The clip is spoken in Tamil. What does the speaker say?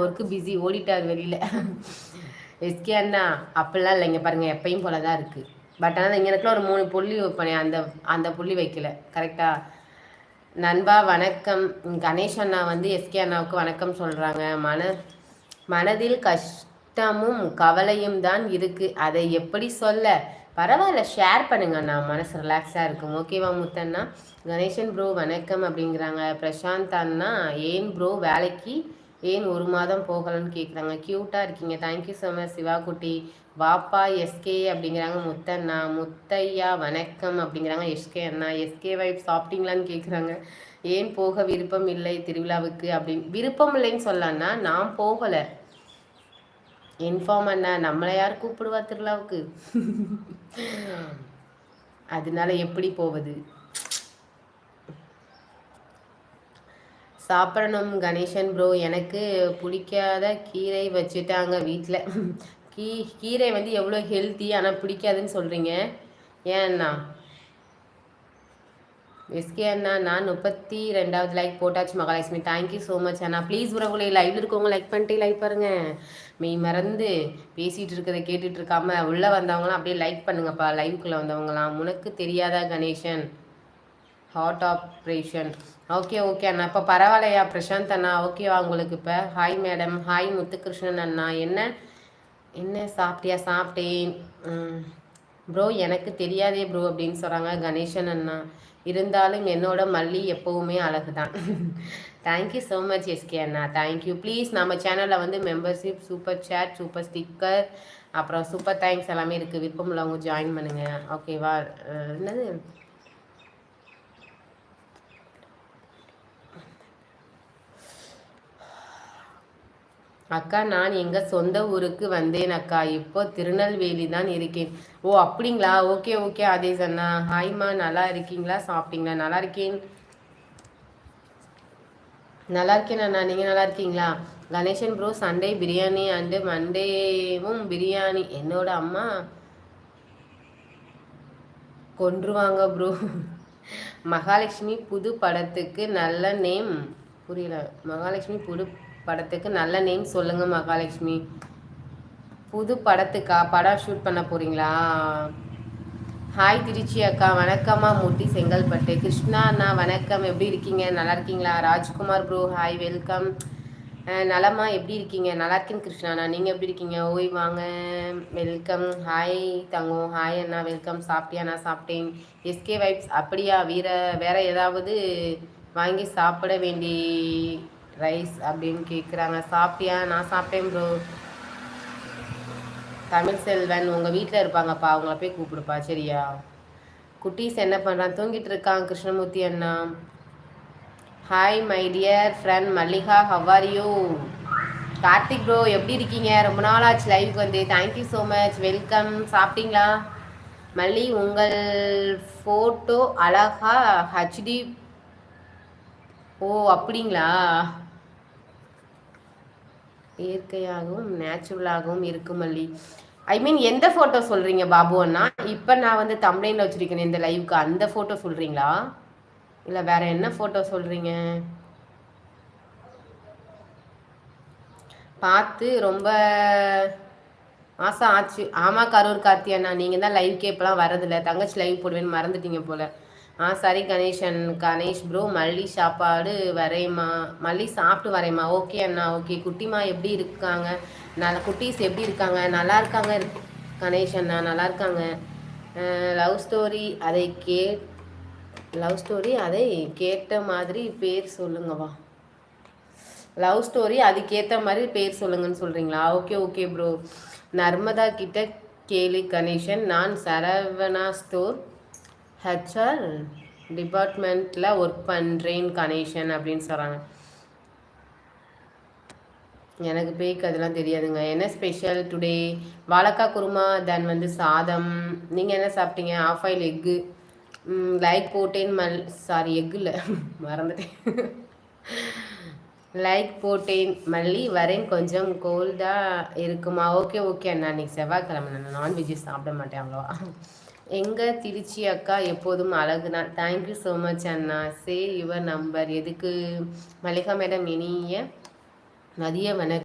ஒர்க்கு பிஸி ஓடிட்டார் வெளியில். எஸ்கே அண்ணா அப்படிலாம் இல்லைங்க பாருங்கள் எப்பயும் போல தான் இருக்குது பட் ஆனால் இங்கே ஒரு மூணு புள்ளி வைப்பேன் அந்த அந்த புள்ளி வைக்கல. கரெக்டாக நண்பா வணக்கம். கணேஷ் அண்ணா வந்து எஸ்கே அண்ணாவுக்கு வணக்கம் சொல்கிறாங்க மன மனதில் கஷ்டமும் கவலையும் தான் இருக்குது அதை எப்படி சொல்ல? பரவாயில்ல ஷேர் பண்ணுங்க அண்ணா. மனசு ரிலாக்ஸாக இருக்கும். ஓகேவா முத்தண்ணா? கணேசன் ப்ரோ வணக்கம் அப்படிங்கிறாங்க. பிரசாந்த் அண்ணா ஏன் ப்ரோ வேலைக்கு ஏன் ஒரு மாதம் போகலன்னு கேட்குறாங்க க்யூட்டாக இருக்கீங்க. தேங்க்யூ ஸோ மச் சிவா குட்டி வாப்பா எஸ்கே அப்படிங்கிறாங்க. முத்தண்ணா முத்தையா வணக்கம் அப்படிங்கிறாங்க. எஸ்கே அண்ணா எஸ்கே வைப் சாப்பிட்டீங்களான்னு கேட்குறாங்க ஏன் போக விருப்பம் இல்லை திருவிழாவுக்கு அப்படின்னு விருப்பம் இல்லைன்னு சொல்லலான்னா நான் போகலை. இன்ஃபார்ம் அண்ணா நம்மளை யார் கூப்பிடுவா திருவிழாவுக்கு? அதனால எப்படி போவது? சாப்பிடணும் கணேசன் ப்ரோ எனக்கு பிடிக்காத கீரை வச்சுட்டாங்க வீட்டில் கீ கீரை வந்து எவ்வளோ ஹெல்த்தி ஆனால் பிடிக்காதுன்னு சொல்கிறீங்க ஏன்னா எஸ்கே அண்ணா நான் முப்பத்தி ரெண்டாவது லைக் போட்டாச்சு Mahalakshmi. Thank you so much Anna. Please உறவுகளை லைவ் இருக்கவங்க லைக் பண்ணிட்டு லைக் பாருங்க. மெய் மறந்து பேசிகிட்டு இருக்கிறத கேட்டுட்டு இருக்காம உள்ளே வந்தவங்களாம் அப்படியே லைக் பண்ணுங்கப்பா. லைவுக்குள்ளே வந்தவங்களாம் உனக்கு தெரியாதா Ganesan? Heart operation okay okay அண்ணா. இப்போ பரவாயில்லையா? பிரசாந்த் அண்ணா ஓகேவா உங்களுக்கு இப்போ? ஹாய் மேடம் ஹாய் முத்துகிருஷ்ணன் அண்ணா. என்ன? என்ன சாப்பிட்டியா? சாப்பிட்டேன். ப்ரோ எனக்கு தெரியாதே ப்ரோ அப்படின்னு சொல்கிறாங்க கணேசன் அண்ணா. இருந்தாலும் என்னோட மல்லி எப்போவுமே அழகு தான் thank you so much SK Anna. Thank you please நம்ம சேனலில் வந்து membership super chat super sticker அப்புறம் சூப்பர் தேங்க்ஸ் எல்லாமே இருக்குது விருப்பம் உள்ளவங்க ஜாயின் பண்ணுங்கள் ஓகேவா என்னது? அக்கா நான் எங்கள் சொந்த ஊருக்கு வந்தேன் அக்கா. இப்போ திருநெல்வேலி தான் இருக்கேன். ஓ அப்படிங்களா? ஓகே ஓகே அதே சண்ணா ஹாய்மா நல்லா இருக்கீங்களா? சாப்பிட்டீங்களா? நல்லா இருக்கேன். நல்லா இருக்கேன் அண்ணா. நீங்கள் நல்லா இருக்கீங்களா? Ganesan bro Sunday biryani and மண்டேவும் biryani. என்னோட அம்மா கொன்றுவாங்க ப்ரோ மகாலட்சுமி புது படத்துக்கு நல்ல நேம் புரியல. மகாலட்சுமி புது படத்துக்கு நல்ல நேம் சொல்லுங்கள் மகாலட்சுமி. புது படத்துக்கா? படம் ஷூட் பண்ண போகிறீங்களா ஹாய் திருச்சி அக்கா வணக்கம்மா. மூர்த்தி செங்கல்பட்டு. கிருஷ்ணா அண்ணா வணக்கம். எப்படி இருக்கீங்க? நல்லா இருக்கீங்களா? ராஜ்குமார் ப்ரோ ஹாய் வெல்கம் நலமா எப்படி இருக்கீங்க? நல்லா இருக்கேன் கிருஷ்ணாண்ணா நீங்கள் எப்படி இருக்கீங்க? ஓய் வாங்க. வெல்கம் ஹாய் தங்கம் ஹாய் அண்ணா. வெல்கம் சாப்பிட்டியா? நான் சாப்பிட்டேன். எஸ்கே வைப்ஸ் அப்படியா? வீர வேற ஏதாவது வாங்கி சாப்பிட வேண்டி ரைஸ் அப்படின்னு கேட்குறாங்க சாப்பிட்டியா? நான் சாப்பிட்டேன் ப்ரோ தமிழ் செல்வன் உங்கள் வீட்டில் இருப்பாங்கப்பா. அவங்கள போய் கூப்பிடுப்பா. சரியா? குட்டீஸ் என்ன பண்ணுறான் தூங்கிட்டு இருக்கான் கிருஷ்ணமூர்த்தி அண்ணா. Hi my dear friend Mallika. How are you Karthik bro எப்படி இருக்கீங்க? ரொம்ப நாள் ஆச்சு லைவுக்கு வந்து தேங்க்யூ ஸோ மச் வெல்கம் சாப்பிட்டீங்களா? மல்லி உங்கள் ஃபோட்டோ அழகா ஹச்டி ஓ அப்படிங்களா? இயற்கையாகவும் நேச்சுரலாகவும் இருக்கும் மல்லி. ஐ மீன் எந்த ஃபோட்டோ சொல்கிறீங்க பாபு அண்ணா? இப்போ நான் வந்து தம்ப்ளைனில் வச்சுருக்கேன் இந்த லைவுக்கு அந்த ஃபோட்டோ சொல்கிறீங்களா இல்லை வேற என்ன ஃபோட்டோ சொல்கிறீங்க பார்த்து ரொம்ப மாதம் ஆச்சு. ஆமாம் கரூர் கார்த்தி அண்ணா நீங்கள் தான் லைவ் கேப்பெல்லாம் வரதில்லை தங்கச்சி லைவ் போடுவேன்னு மறந்துட்டீங்க போல். ஆ சரி கணேஷன் கணேஷ் ப்ரோ மல்லி சாப்பாடு வரையம்மா மல்லி சாப்பிட்டு வரையம்மா ஓகே அண்ணா ஓகே குட்டிமா எப்படி இருக்காங்க? நல்ல குட்டீஸ் எப்படி இருக்காங்க? நல்லா இருக்காங்க கணேஷ் அண்ணா நல்லா இருக்காங்க. லவ் ஸ்டோரி அதை கே லவ் ஸ்டோரி அதை கேட்ட மாதிரி பேர் சொல்லுங்கவா லவ் ஸ்டோரி அதுக்கேற்ற மாதிரி பேர் சொல்லுங்கன்னு சொல்கிறீங்களா ஓகே ஓகே ப்ரோ நர்மதா கிட்ட கேளு கணேஷன். நான் சரவணா ஸ்டோர் ஹெச்ஆர் டிபார்ட்மெண்ட்டில் ஒர்க் பண்ணுறேன் கணேஷன் அப்படின்னு சொல்கிறாங்க எனக்கு பேய்க்கு அதெல்லாம் தெரியாதுங்க. என்ன ஸ்பெஷல் டுடே வாழைக்காய் குருமா தென் வந்து சாதம். நீங்கள் என்ன சாப்பிட்டீங்க? ஆஃப் ஆயில் எக்கு லைக் போட்டேன் மல் சாரி எக்கு இல்லை. மறந்துட்டேன். லைக் போட்டேன் மல்லி வரேன் கொஞ்சம் கோல்டாக இருக்குமா? ஓகே ஓகே அண்ணா. இன்னைக்கு செவ்வாய்க்கிழமை நான் நான்வெஜ்ஜு சாப்பிட மாட்டேன் அவ்வளோவா. எங்கள் திருச்சி அக்கா எப்போதும் அழகு தான் தேங்க்யூ ஸோ மச் அண்ணா. சே யுவர் நம்பர் எதுக்கு? மல்லிகா மேடம் இனிய மதிய வணக்கம்.